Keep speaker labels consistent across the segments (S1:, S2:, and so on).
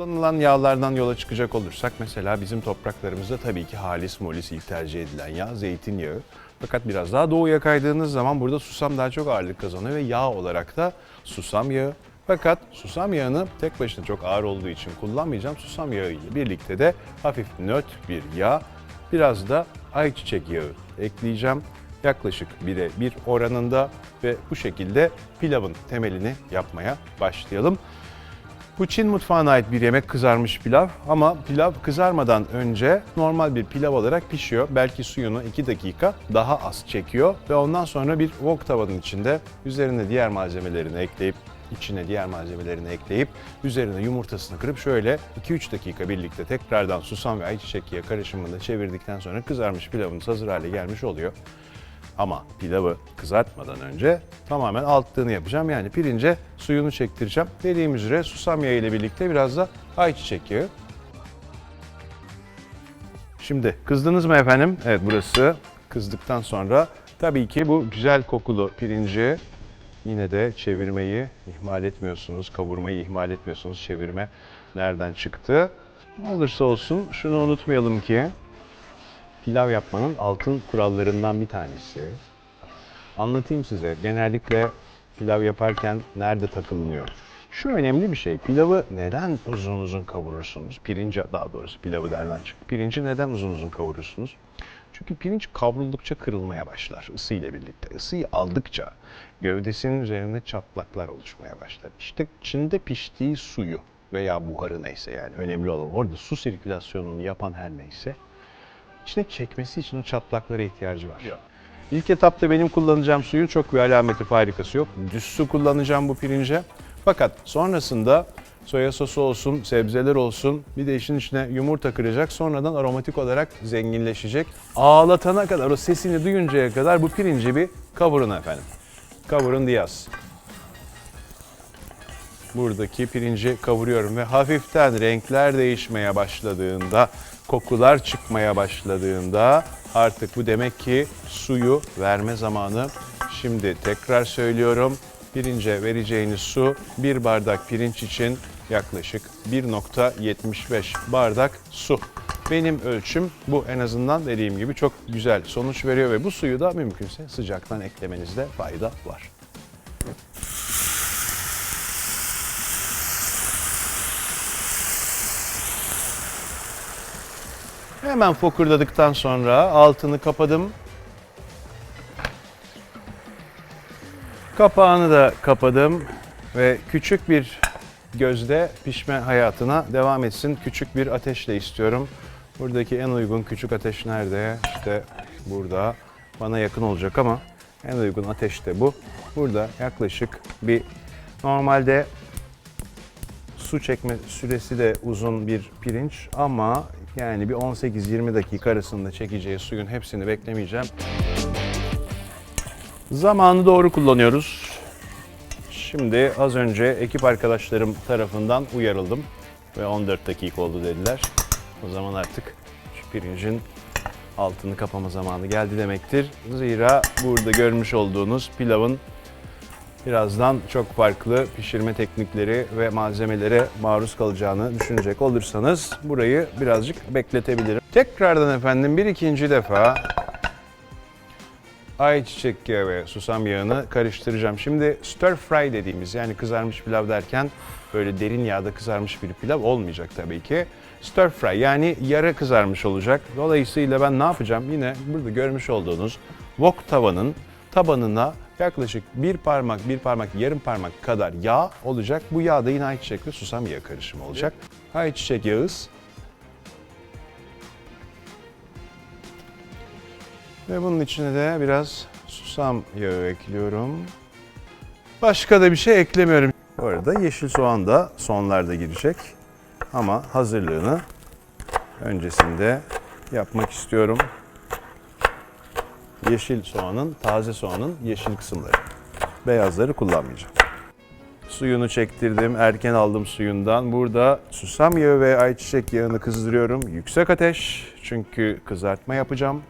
S1: Kullanılan yağlardan yola çıkacak olursak mesela bizim topraklarımızda tabii ki halis molis ilk tercih edilen yağ zeytinyağı. Fakat biraz daha doğuya kaydığınız zaman burada susam daha çok ağırlık kazanıyor ve yağ olarak da susam yağı. Fakat susam yağını tek başına çok ağır olduğu için kullanmayacağım. Susam yağı ile birlikte de hafif nöt bir yağ, biraz da ayçiçek yağı ekleyeceğim. Yaklaşık 1'e 1 oranında ve bu şekilde pilavın temelini yapmaya başlayalım. Bu Çin mutfağına ait bir yemek kızarmış pilav ama pilav kızarmadan önce normal bir pilav olarak pişiyor. Belki suyunu 2 dakika daha az çekiyor ve ondan sonra bir wok tavanın içinde üzerine diğer malzemelerini ekleyip içine diğer malzemelerini ekleyip üzerine yumurtasını kırıp şöyle 2-3 dakika birlikte tekrardan susam ve ayçiçek yağı karışımında çevirdikten sonra kızarmış pilavımız hazır hale gelmiş oluyor. Ama pilavı kızartmadan önce tamamen altlığını yapacağım. Yani pirince suyunu çektireceğim. Dediğim üzere susam yağı ile birlikte biraz da ayçiçek yağı. Şimdi kızdınız mı efendim? Evet burası kızdıktan sonra tabii ki bu güzel kokulu pirinci yine de çevirmeyi ihmal etmiyorsunuz. Kavurmayı ihmal etmiyorsunuz. Çevirme nereden çıktı? Ne olursa olsun şunu unutmayalım ki pilav yapmanın altın kurallarından bir tanesi. Anlatayım size. Genellikle pilav yaparken nerede takılınıyor? Şu önemli bir şey. Pilavı neden uzun uzun kavurursunuz? Pirinci daha doğrusu pilavı derden çık. Pirinci neden uzun uzun kavurursunuz? Çünkü pirinç kavruldukça kırılmaya başlar ısıyla birlikte. Isıyı aldıkça gövdesinin üzerinde çatlaklar oluşmaya başlar. İşte içinde piştiği suyu veya buharı neyse yani önemli olan orada su sirkülasyonunu yapan her neyse içine çekmesi için o çatlaklara ihtiyacı var. İlk etapta benim kullanacağım suyun çok bir alameti farikası yok. Düz su kullanacağım bu pirince. Fakat sonrasında soya sosu olsun, sebzeler olsun bir de işin içine yumurta kıracak. Sonradan aromatik olarak zenginleşecek. Ağlatana kadar, o sesini duyuncaya kadar bu pirinci bir kavurun efendim. Kavurun diyaz. Buradaki pirinci kavuruyorum ve hafiften renkler değişmeye başladığında, kokular çıkmaya başladığında artık bu demek ki suyu verme zamanı. Şimdi tekrar söylüyorum. Pirince vereceğiniz su bir bardak pirinç için yaklaşık 1.75 bardak su. Benim ölçüm bu en azından dediğim gibi çok güzel sonuç veriyor ve bu suyu da mümkünse sıcaktan eklemenizde fayda var. Hemen fokurdadıktan sonra altını kapadım. Kapağını da kapadım ve küçük bir gözde pişme hayatına devam etsin. Küçük bir ateşle istiyorum. Buradaki en uygun küçük ateş nerede? İşte burada. Bana yakın olacak ama en uygun ateş de bu. Burada yaklaşık bir normalde su çekme süresi de uzun bir pirinç ama yani bir 18-20 dakika arasında çekeceği suyun hepsini beklemeyeceğim. Zamanı doğru kullanıyoruz. Şimdi az önce ekip arkadaşlarım tarafından uyarıldım ve 14 dakika oldu dediler. O zaman artık şu pirincin altını kapama zamanı geldi demektir. Zira burada görmüş olduğunuz pilavın birazdan çok farklı pişirme teknikleri ve malzemelere maruz kalacağını düşünecek olursanız burayı birazcık bekletebilirim. Tekrardan efendim bir ikinci defa ayçiçek yağı ve susam yağını karıştıracağım. Şimdi stir fry dediğimiz yani kızarmış pilav derken böyle derin yağda kızarmış bir pilav olmayacak tabii ki. Stir fry yani yarı kızarmış olacak. Dolayısıyla ben ne yapacağım? Yine burada görmüş olduğunuz wok tavanın tabanına yaklaşık bir parmak, bir parmak, yarım parmak kadar yağ olacak. Bu yağ da yine ayçiçek ve susam yağı karışımı olacak. Ayçiçek yağız. Ve bunun içine de biraz susam yağı ekliyorum. Başka da bir şey eklemiyorum. Bu arada yeşil soğan da sonlarda girecek. Ama hazırlığını öncesinde yapmak istiyorum. Yeşil soğanın, taze soğanın yeşil kısımları. Beyazları kullanmayacağım. Suyunu çektirdim, erken aldım suyundan. Burada susam yağı ve ayçiçek yağını kızdırıyorum. Yüksek ateş çünkü kızartma yapacağım.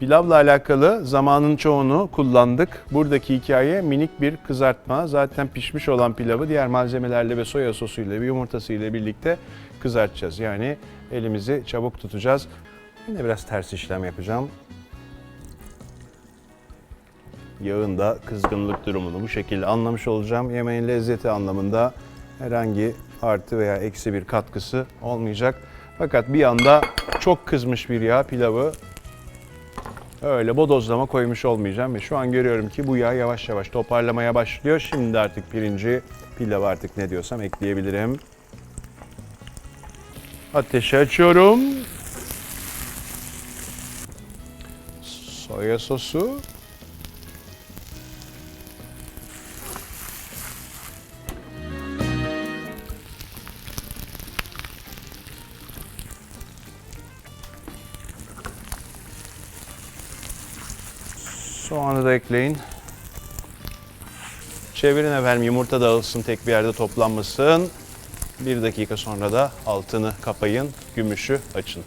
S1: Pilavla alakalı zamanın çoğunu kullandık. Buradaki hikaye minik bir kızartma. Zaten pişmiş olan pilavı diğer malzemelerle ve soya sosuyla ve yumurtasıyla birlikte kızartacağız. Yani elimizi çabuk tutacağız. Yine biraz ters işlem yapacağım. Yağın da kızgınlık durumunu bu şekilde anlamış olacağım. Yemeğin lezzeti anlamında herhangi artı veya eksi bir katkısı olmayacak. Fakat bir anda çok kızmış bir yağ pilavı öyle bodozlama koymuş olmayacağım ve şu an görüyorum ki bu yağ yavaş yavaş toparlamaya başlıyor. Şimdi artık pirinci, pilav artık ne diyorsam ekleyebilirim. Ateşi açıyorum. Soya sosu. Soğanı da ekleyin. Çevirin efendim yumurta dağılsın tek bir yerde toplanmasın. Bir dakika sonra da altını kapayın, gümüşü açın.